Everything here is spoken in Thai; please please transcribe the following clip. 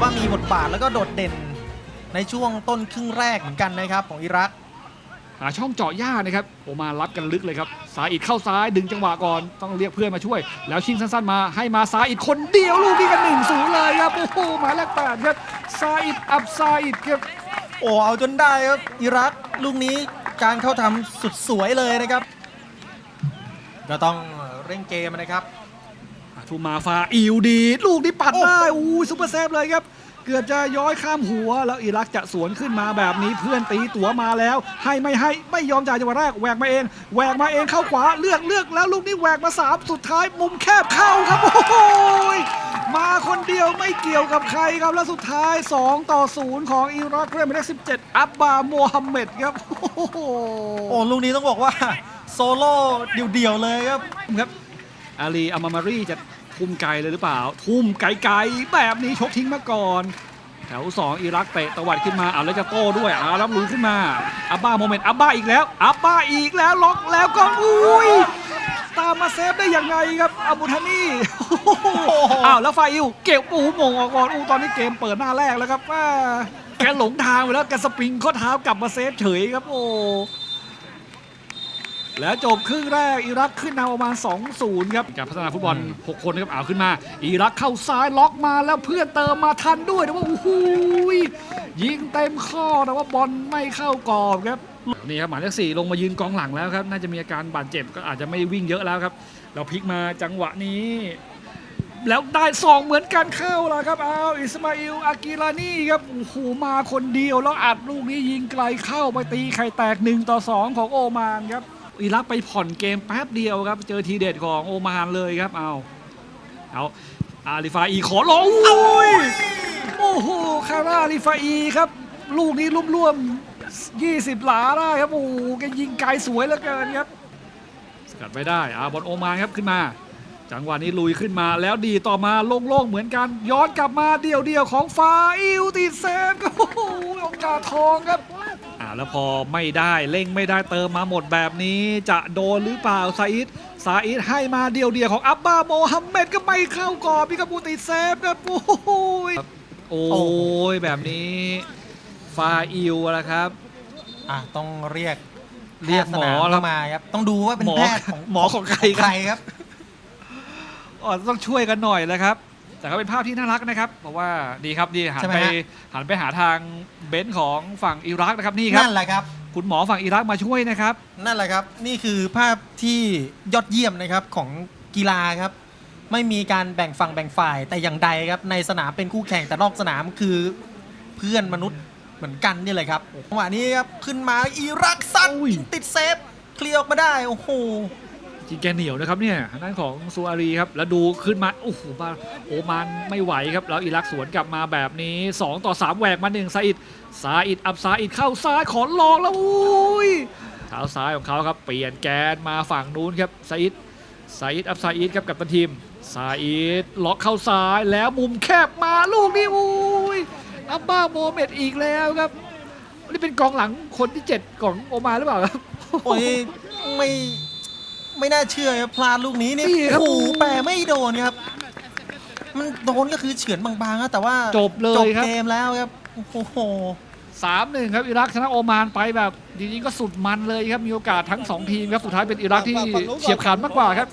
ว่ามีบทบาทแล้วก็โดดเด่นในช่วงต้นครึ่งแรกเหมือนกันนะครับของอิรัก หาช่องเจาะหญ้านะครับโอมารับกันลึกเลยครับสาอิดเข้าซ้ายดึงจังหวะก่อนต้องเรียกเพื่อนมาช่วย แล้วชิงสั้นๆมาให้มาซาอิดคนเดียวลูกนี้กันหนึ่งศูนย์เลยครับโอ้โหหมายเลขแปดครับซาอิดอับซาอิดครับโอ้เอาจนได้ครับอิรักลูกนี้การเข้าทำสุดสวยเลยนะครับ ก็ต้องเร่งเกมนะครับ ทูมาฟาอิวดีดลูกนี้ปัดได้อู้ยซุปเปอร์เซฟเลยครับ เกือบจะย้อยข้ามหัว แล้วอิรักจะสวนขึ้นมาแบบนี้เพื่อนตีตั๋วมาแล้ว ให้ไม่ให้ไม่ยอมจ่ายจังหวะแรกแหวกมาเองแหวกมาเองเข้าขวาเลือกเลือกแล้วลูกนี้แหวกมาสามสุดท้ายมุมแคบเข้าครับโอ้โหยมาคนเดียวไม่เกี่ยวกับใครครับแล้วสุดท้าย 2 ต่อ 0 ของอิรักเพื่อนหมายเลข17 อับบาโมฮัมเหม็ดครับโอ้โหโอ้ลูกนี้ต้องบอกว่าโซโล่เดี่ยวๆเลยครับครับอาลีอามามารีจะ ทุ่มไกลเลยหรือเปล่า ทุ่มไกลๆแบบนี้ชกทิ้งมาก่อน แถว 2 อิรักเตะตวัดขึ้นมาเอาแล้วจะโต้ด้วยเอารับลุยขึ้นมาอับบ้าโมเมนต์อับบ้าอีกแล้วอับบ้าอีกแล้วล็อกแล้วก็อุ้ยตามมาเซฟได้ยังไงครับอาบูทานี่อ้าวแล้วไฟอิวเก็บปูมงออกก่อนอู้ตอนนี้เกมเปิดหน้าแรกแล้วครับว่าแกหลงทางไปแล้วแกสปริงข้อเท้ากลับมาเซฟเฉยครับโอ้ แล้วจบครึ่งแรกอิรักขึ้นนำประมาณ 2-0 ครับการพัฒนาฟุตบอล 6 คนนะครับเอาขึ้นมา อิรักเข้าซ้ายล็อกมาแล้วเพื่อนเติมมาทันด้วยแต่ว่าโอ้โหยยิงเต็มข้อแต่ว่าบอลไม่เข้ากรอบครับนี่ครับหมายเลขสี่ลงมายืนกองหลังแล้วครับ น่าจะมีอาการบาดเจ็บก็อาจจะไม่วิ่งเยอะแล้วครับ เราพลิกมาจังหวะนี้ แล้วได้สองเหมือนกันเข้าแล้วครับเอาอิสมาอิลอากิลานี่ครับโอ้โหมาคนเดียวแล้วอัดลูกนี้ยิงไกลเข้าไปตีไข่แตก1ต่อ2ของโอมานครับ อิรักไปผ่อนเกมแป๊บเดียวครับ เจอทีเด็ดของโอมานเลยครับเอาเอาอาลิฟาอีขอลงโอ้ยโอ้โหคาร่าอาลิฟาอีครับ ลูกนี้ร่วมๆ20หลาได้ครับโอ้โหแกยิงไกลสวยเหลือเกินครับสกัดไม่ได้อาบอลโอมานครับขึ้นมา จังหวะนี้ลุยขึ้นมาแล้วดีต่อมาโล่งๆเหมือนกัน ย้อนกลับมาเดี่ยวๆของฟาอิลติดเซฟครับโอ้โหโอกาสทองครับอ่า แล้วพอไม่ได้เร่งไม่ได้เติมมาหมดแบบนี้จะโดนหรือเปล่าซาอิดซาอิดให้มาเดี่ยวๆของอับบาโมฮัมเหม็ดก็ไม่เข้ากรอบพี่กบูติดเซฟครับโอ้โหโอ้ยแบบนี้ฟาอิลละครับอะต้องเรียกเรียกหมอแพทย์สนามแล้วเข้ามาครับต้องดูว่าเป็นหมอแพทย์ของหมอของใครใครครับอ๋อต้องช่วยกันหน่อยแล้วครับ แต่ก็เป็นภาพที่น่ารักนะครับเพราะว่าดีครับดีหันใช่ไหมไปฮะ หันไปหาทางเบนซ์ของฝั่งอิรักนะครับนี่ครับ นั่นแหละครับ คุณหมอฝั่งอิรักมาช่วยนะครับ นั่นแหละครับ นี่คือภาพที่ยอดเยี่ยมนะครับของกีฬาครับ ไม่มีการแบ่งฝั่งแบ่งฝ่ายแต่อย่างใดครับ ในสนามเป็นคู่แข่งแต่นอกสนามคือเพื่อนมนุษย์เหมือนกันนี่เลยครับจังหวะนี้ครับ ขึ้นมาอิรักซัดอุ้ย ติดเซฟ เคลียร์ออกมาได้ โอ้โห จริงแกเหนียวนะครับเนี่ยทางด้านของซูอารีครับแล้วดูขึ้นมาโอ้โหมาโอมานไม่ไหวครับแล้วอิรักสวนกลับมาแบบนี้ 2 ต่อ 3แหวกมาหนึ่งซาอิดซาอิดอับซาอิดเข้าซ้ายขอลองแล้วอุ้ยเท้าซ้ายของเขาครับเปลี่ยนแกนมาฝั่งนู้นครับซาอิดซาอิดอับซาอิดครับกับตันทีมซาอิดล็อกเข้าซ้ายแล้วมุมแคบมาลูกนี้อุ้ยอับบ้าโมเมดอีกแล้วครับนี่เป็นกองหลังคนที่ 7 ของโอมานหรือเปล่าครับโอ้ยไม่ ไม่น่าเชื่อครับพลาดลูกนี้นี่นี่ครับ โอ้โหแปรไม่โดนครับ มันโดนก็คือเฉือนบางๆครับแต่ว่าจบเลยจบครับเกมแล้วครับโอ้โห สามหนึ่งครับอิรักชนะโอมานไปแบบจริงๆก็สุดมันเลยครับมีโอกาสทั้ง2ทีมครับสุดท้ายเป็นอิรักที่เฉียบขาดมากกว่าครับ